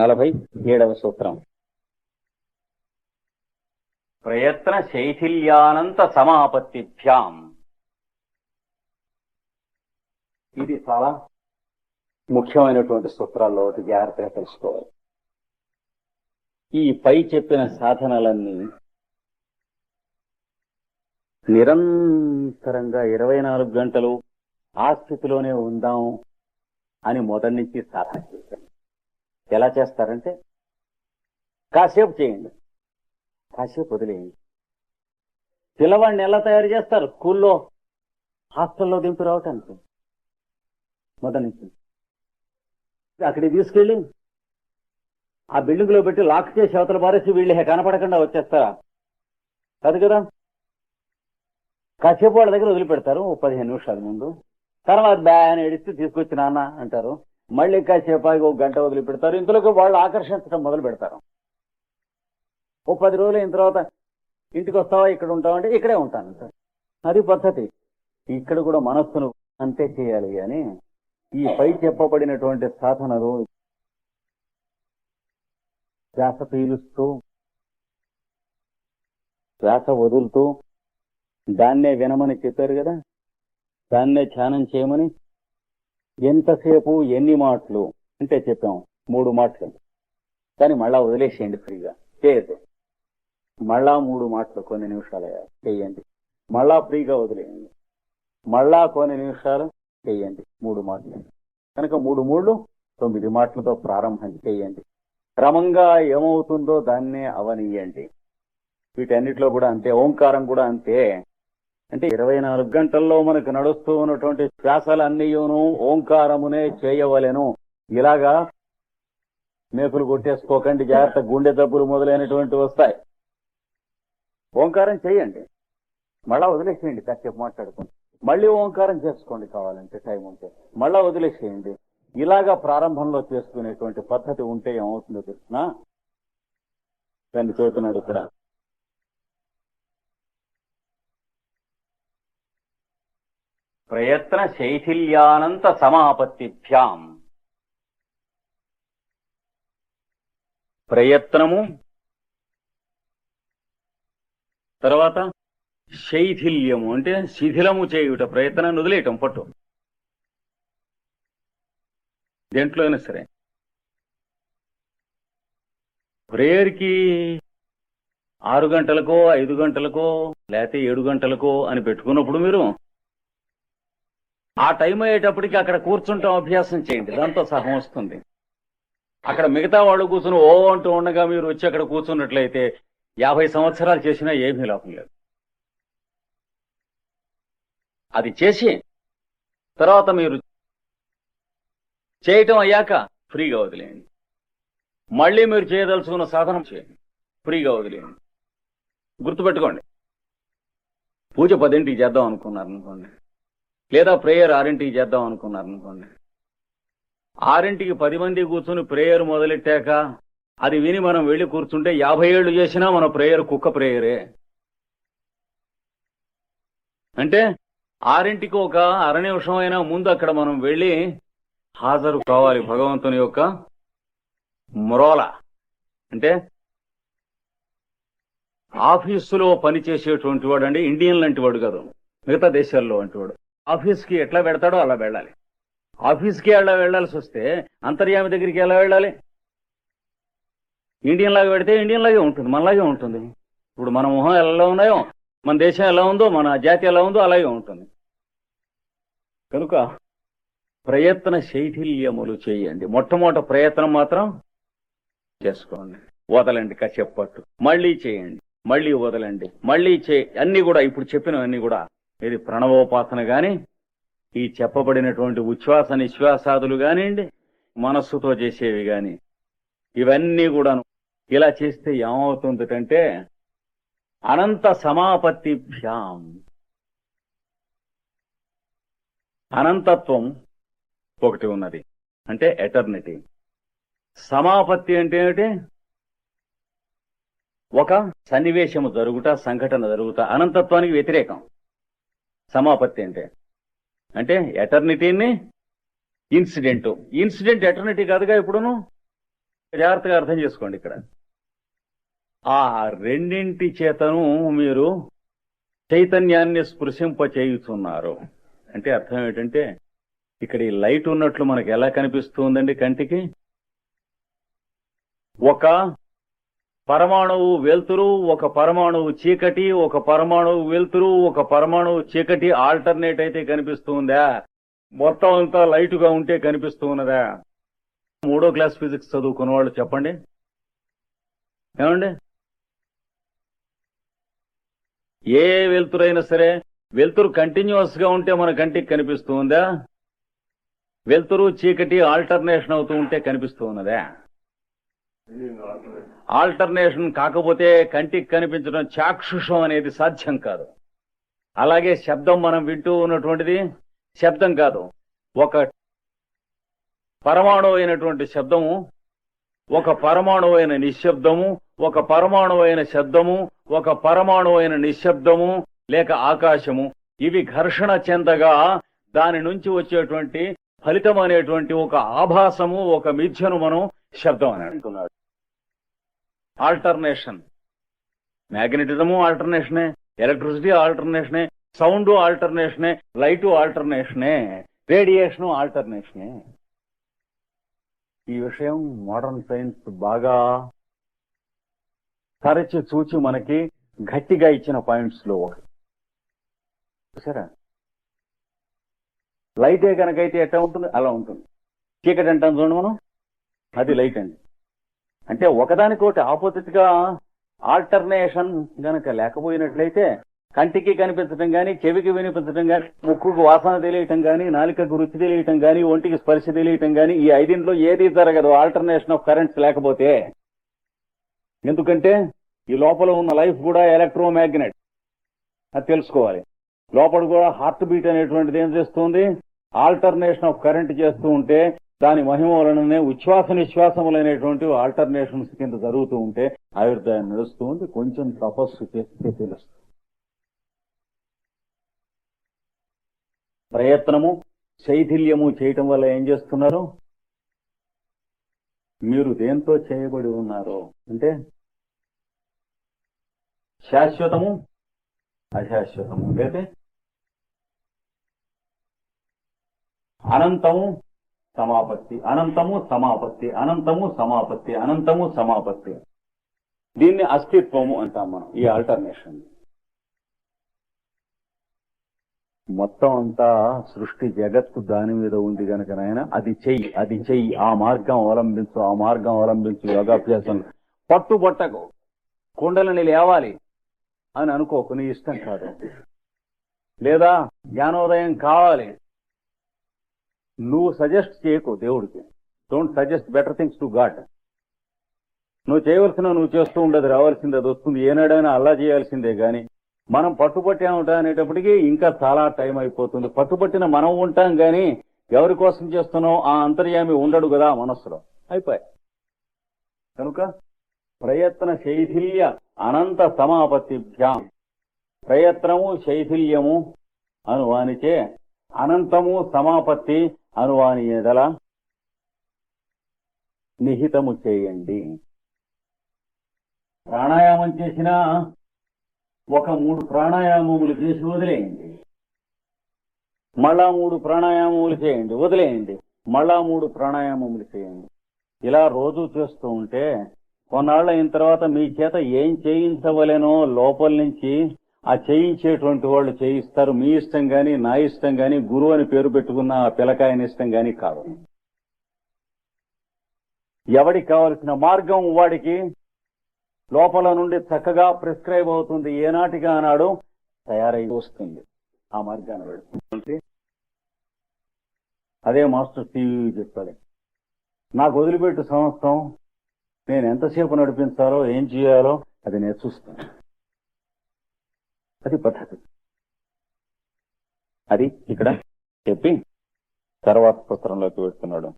నలభై ఏడవ సూత్రం. ప్రయత్న శైథిల్యానంత సమాపత్తిభ్యాం ఇది చాలా ముఖ్యమైనటువంటి సూత్రాల్లో ఒకటి జాగ్రత్తగా తెలుసుకోవాలి. ఈ పై చెప్పిన సాధనలన్నీ నిరంతరంగా ఇరవై నాలుగు గంటలు ఆ స్థితిలోనే ఉందాం అని మొదటి నుంచి సాధన చేశాను ఎలా చేస్తారంటే కాసేపు చేయండి. కాసేపు వదిలేయండి. పిల్లవాడిని ఎలా తయారు చేస్తారు? స్కూల్లో హాస్టల్లో దింపి రావటానికి. మొదటి నుంచి. అక్కడికి తీసుకెళ్ళి ఆ బిల్డింగ్లో పెట్టి లాక్ చేసి అవతల పారేసి వీళ్ళు కనపడకుండా వచ్చేస్తారా? కాదు కదా? కాసేపు వాళ్ళ దగ్గర వదిలిపెడతారు. ఓ పదిహేను నిమిషాల ముందు. తర్వాత బ్యాన్ ఏడిస్తే తీసుకొచ్చి నాన్న అంటారు. మళ్ళీ కాసేపాకి ఒక గంట వదిలి పెడతారు. ఇంతలోకి వాళ్ళు ఆకర్షించడం మొదలు పెడతారు. ఓ పది రోజులు అయిన తర్వాత ఇంటికి వస్తావా ఇక్కడ ఉంటావా అంటే ఇక్కడే ఉంటాను సార్. అది పద్ధతి. ఇక్కడ కూడా మనస్సును అంతే చేయాలి అని ఈ పై చెప్పబడినటువంటి సాధనలు శ్వాస పీలుస్తూ శ్వాస వదులుతూ దాన్నే వినమని చెప్పారు కదా? దాన్నే ధ్యానం చేయమని ఎంతసేపు ఎన్ని మాటలు అంటే చెప్పాం మూడు మాటలు. కానీ మళ్ళా వదిలేసేయండి ఫ్రీగా చేయద్దు. మళ్ళా మూడు మాటలు కొన్ని నిమిషాలు చేయండి. మళ్ళా ఫ్రీగా వదిలేయండి. మళ్ళా కొన్ని నిమిషాలు చేయండి మూడు మాటలు. కనుక మూడు మూడు తొమ్మిది మాటలతో ప్రారంభం చేయండి. క్రమంగా ఏమవుతుందో దాన్నే అవనీయండి. వీటన్నిటిలో కూడా అంతే ఓంకారం కూడా అంతే. అంటే ఇరవై నాలుగు గంటల్లో మనకు నడుస్తూ ఉన్నటువంటి శ్వాసలన్నీయును ఓంకారమునే చేయవలెను. ఇలాగా మేకులు కొట్టేసుకోకండి జాగ్రత్త గుండె దబ్బులు మొదలైనటువంటి వస్తాయి. ఓంకారం చేయండి. మళ్ళా వదిలేసేయండి కాసేపు మాట్లాడుకోండి మళ్ళీ ఓంకారం చేసుకోండి కావాలంటే టైం ఉంటే. మళ్ళా వదిలేసేయండి. ఇలాగా ప్రారంభంలో చేసుకునేటువంటి పద్ధతి ఉంటే ఏమవుతుందో తెలిసిన? దాన్ని చెబుతున్నాడు ఇక్కడ. ప్రయత్న శైథిల్యానంత సమాపత్తిభ్యాం. ప్రయత్నము తర్వాత శైథిల్యము అంటే శిథిలము చేయుట ప్రయత్నాన్ని వదిలేయటం పట్టు. దేంట్లో అయినా సరే. ప్రేయర్కి ఆరు గంటలకో ఐదు గంటలకో లేకపోతే ఏడు గంటలకో అని పెట్టుకున్నప్పుడు మీరు ఆ టైం అయ్యేటప్పటికి అక్కడ కూర్చుంటాం అభ్యాసం చేయండి. దాంతో సహం వస్తుంది. అక్కడ మిగతా వాళ్ళు కూర్చుని ఓ అంటూ ఉండగా మీరు వచ్చి అక్కడ కూర్చున్నట్లయితే యాభై సంవత్సరాలు చేసినా ఏమీ లాభం లేదు. అది చేసి తర్వాత మీరు చేయటం అయ్యాక ఫ్రీగా వదిలేయండి. మళ్ళీ మీరు చేయదలుచుకున్న సాధనం చేయండి. ఫ్రీగా వదిలేయండి. గుర్తుపెట్టుకోండి. పూజ పదింటికి చేద్దాం అనుకున్నారు అనుకోండి లేదా ప్రేయర్ ఆరింటికి చేద్దాం అనుకున్నారు అనుకోండి. ఆరింటికి పది మంది కూర్చుని ప్రేయర్ మొదలెట్టాక అది విని మనం వెళ్ళి కూర్చుంటే యాభై ఏళ్ళు చేసినా మన ప్రేయర్ కుక్క ప్రేయరే. అంటే ఆరింటికి ఒక అర నిమిషం అయినా ముందు అక్కడ మనం వెళ్ళి హాజరు కావాలి భగవంతుని యొక్క మొరోల. అంటే ఆఫీసులో పనిచేసేటువంటి వాడు అంటే ఇండియన్ లాంటి వాడు కాదు మిగతా దేశాల్లో వంటి వాడు. ఆఫీస్కి ఎట్లా పెడతాడో అలా వెళ్ళాలి. ఆఫీస్కి అలా వెళ్ళాల్సి వస్తే అంతర్యామి దగ్గరికి ఎలా వెళ్ళాలి? ఇండియన్ లాగా పెడితే ఇండియన్ లాగే ఉంటుంది మనలాగే ఉంటుంది. ఇప్పుడు మన మొహం ఎలా ఉన్నాయో మన దేశం ఎలా ఉందో మన జాతి ఎలా ఉందో అలాగే ఉంటుంది. కనుక ప్రయత్న శైథిల్యములు చేయండి. మొట్టమొదటి ప్రయత్నం మాత్రం చేసుకోండి. వదలండి కాసేపు మళ్ళీ చేయండి. మళ్ళీ వదలండి. మళ్ళీ చే అన్ని కూడా ఇప్పుడు చెప్పినవన్నీ కూడా ఇది ప్రణవోపాసన గాని ఈ చెప్పబడినటువంటి ఉచ్ఛ్వాస నిశ్వాసాదులు కానివ్వండి మనస్సుతో చేసేవి గాని. ఇవన్నీ కూడాను ఇలా చేస్తే ఏమవుతుందంటే అనంత సమాపత్తిభ్యాం. అనంతత్వం ఒకటి ఉన్నది అంటే ఎటర్నిటీ. సమాపత్తి అంటే ఏమిటి? ఒక సన్నివేశము జరుగుట సంఘటన జరుగుట అనంతత్వానికి వ్యతిరేకం. సమాపత్తి అంటే. అంటే ఎటర్నిటీని ఇన్సిడెంట్. ఇన్సిడెంట్ ఎటర్నిటీ కాదుగా ఇప్పుడును? జాగ్రత్తగా అర్థం చేసుకోండి ఇక్కడ. ఆ రెండింటి చేతను మీరు చైతన్యాన్ని స్పృశింపచేయుతున్నారు అంటే అర్థం ఏంటంటే ఇక్కడ ఈ లైట్ ఉన్నట్లు మనకు ఎలా కనిపిస్తుందండి కంటికి? ఒక పరమాణువు వెలుతురు ఒక పరమాణువు చీకటి ఒక పరమాణువు వెలుతురు ఒక పరమాణువు చీకటి ఆల్టర్నేట్ అయితే కనిపిస్తుందా? మొత్తం అంతా లైట్గా ఉంటే కనిపిస్తున్నదా? మూడో క్లాస్ ఫిజిక్స్ చదువుకున్న వాళ్ళు చెప్పండి. ఏమండి? ఏ వెలుతురైనా సరే వెలుతురు కంటిన్యూస్గా ఉంటే మన కంటికి కనిపిస్తుందా? వెలుతురు చీకటి ఆల్టర్నేషన్ అవుతూ ఉంటే కనిపిస్తూ ఉన్నదా ఆల్టర్నేషన్ కాకపోతే కంటికి కనిపించడం చాక్షుషం అనేది సాధ్యం కాదు. అలాగే శబ్దం మనం వింటూ ఉన్నటువంటిది శబ్దం కాదు. ఒక పరమాణు అయినటువంటి శబ్దము ఒక పరమాణు అయిన నిశ్శబ్దము ఒక పరమాణు అయిన శబ్దము ఒక పరమాణు అయిన నిశ్శబ్దము లేక ఆకాశము. ఇవి ఘర్షణ చెందగా దాని నుంచి వచ్చేటువంటి ఫలితం అనేటువంటి ఒక ఆభాసము ఒక మిథ్యను మనం శబ్దం అని అంటున్నాడు ఆల్టర్నేషన్ మ్యాగ్నెటిజము ఆల్టర్నేషనే ఎలక్ట్రిసిటీ ఆల్టర్నేషనే సౌండ్ ఆల్టర్నేషనే లైట్ ఆల్టర్నేషనే రేడియేషన్ ఆల్టర్నేషనే ఈ విషయం మోడర్న్ సైన్స్ బాగా తరచి చూచి మనకి గట్టిగా ఇచ్చిన పాయింట్స్లో ఒకటి. చూసారా లైటే కనుకైతే ఎట్లా ఉంటుంది అలా ఉంటుంది. చీకటి అంటాం చూడండి మనం. అది లైట్ అండి. అంటే ఒకదానికోటి ఆపోజిట్గా ఆల్టర్నేషన్ గనక లేకపోయినట్లయితే కంటికి కనిపించడం గాని చెవికి వినిపించడం గాని ముక్కుకు వాసన తెలియటం గాని నాలికకు రుచి తెలియటం గాని ఒంటికి స్పర్శ తెలియటం గాని ఈ ఐదింట్లో ఏది జరగదు. ఆల్టర్నేషన్ ఆఫ్ కరెంట్స్ లేకపోతే. ఎందుకంటే ఈ లోపల ఉన్న లైఫ్ కూడా ఎలక్ట్రోమాగ్నెట్ అది తెలుసుకోవాలి. లోపల కూడా హార్ట్ బీట్ అనేటువంటిది ఏం చేస్తుంది? ఆల్టర్నేషన్ ఆఫ్ కరెంట్ చేస్తూ ఉంటే దాని మహిమ వలననే ఉచ్ఛ్వాస నిశ్వాసములైనటువంటి ఆల్టర్నేషన్స్ కింద జరుగుతూ ఉంటే ఆయుర్దాయం నడుస్తూ ఉంది. కొంచెం తపస్సు చేస్తే తెలుస్తుంది. ప్రయత్నము శైథిల్యము చేయటం వల్ల ఏం చేస్తున్నారు? మీరు దేంతో చేయబడి ఉన్నారు అంటే శాశ్వతము అశాశ్వతము. అంటే అనంతము సమాపత్తి అనంతము సమాపత్తి అనంతము సమాపత్తి అనంతము సమాపత్తి. దీన్ని అస్తిత్వము అంటాం మనం ఈ ఆల్టర్నేషన్ మొత్తం అంతా సృష్టి జగత్తు దాని మీద ఉంది గనక నాయన అది చెయ్యి అది చెయ్యి ఆ మార్గం అవలంబించు ఆ మార్గం అవలంబించు యోగాభ్యాసం. పట్టుబట్టకు కుండలని లేవాలి అని అనుకోకు నీ ఇష్టం కాదు. లేదా జ్ఞానోదయం కావాలి. నువ్వు సజెస్ట్ చేయకు దేవుడికి. Don't suggest better things to God నువ్వు చేయవలసిన నువ్వు చేస్తూ ఉండదు రావాల్సింది అది వస్తుంది. ఏనాడైనా అల్లా చేయాల్సిందే గాని మనం పట్టుబట్టి ఉంటా అనేటప్పటికీ ఇంకా చాలా టైం అయిపోతుంది. పట్టుబట్టిన మనం ఉంటాం గాని ఎవరి కోసం చేస్తున్నాం ఆ అంతర్యామి ఉండడు కదా మనస్సులో. అయిపోయి కనుక ప్రయత్న శైథిల్య అనంత సమాపత్తిభ్యాం. ప్రయత్నము శైథిల్యము అనువానిచే అనంతము సమాపత్తి అనువాని ఎదల నిహితము చేయండి. ప్రాణాయామం చేసినా ఒక మూడు ప్రాణాయామములు చేసి వదిలేయండి. మళ్ళా మూడు ప్రాణాయామములు చేయండి వదిలేయండి. మళ్ళా మూడు ప్రాణాయామములు చేయండి. ఇలా రోజు చేస్తూ ఉంటే కొన్నాళ్ళు అయిన తర్వాత మీ చేత ఏం చేయించవలేనో లోపల నుంచి ఆ చేయించేటువంటి వాళ్ళు చేయిస్తారు. మీ ఇష్టం గాని నా ఇష్టం గాని గురువు అని పేరు పెట్టుకున్న ఆ పిల్లకాయని ఇష్టం గాని కాదు. ఎవడికి కావలసిన మార్గం వాడికి? లోపల నుండి చక్కగా ప్రిస్క్రైబ్ అవుతుంది. ఏనాటిగా అన్నాడు తయారై వస్తుంది. ఆ మార్గాన్ని పెడుతుంది అదే మాస్టర్ టీవీ చెప్పాడు. నాకు వదిలిపెట్టు సంవత్సరం. నేను ఎంతసేపు నడిపించాలో ఏం చేయాలో అది నేను చూస్తాను. అది పద్ధతి. అది ఇక్కడ చెప్పి తర్వాత పుస్తకంలోకి వెళ్తున్నాడు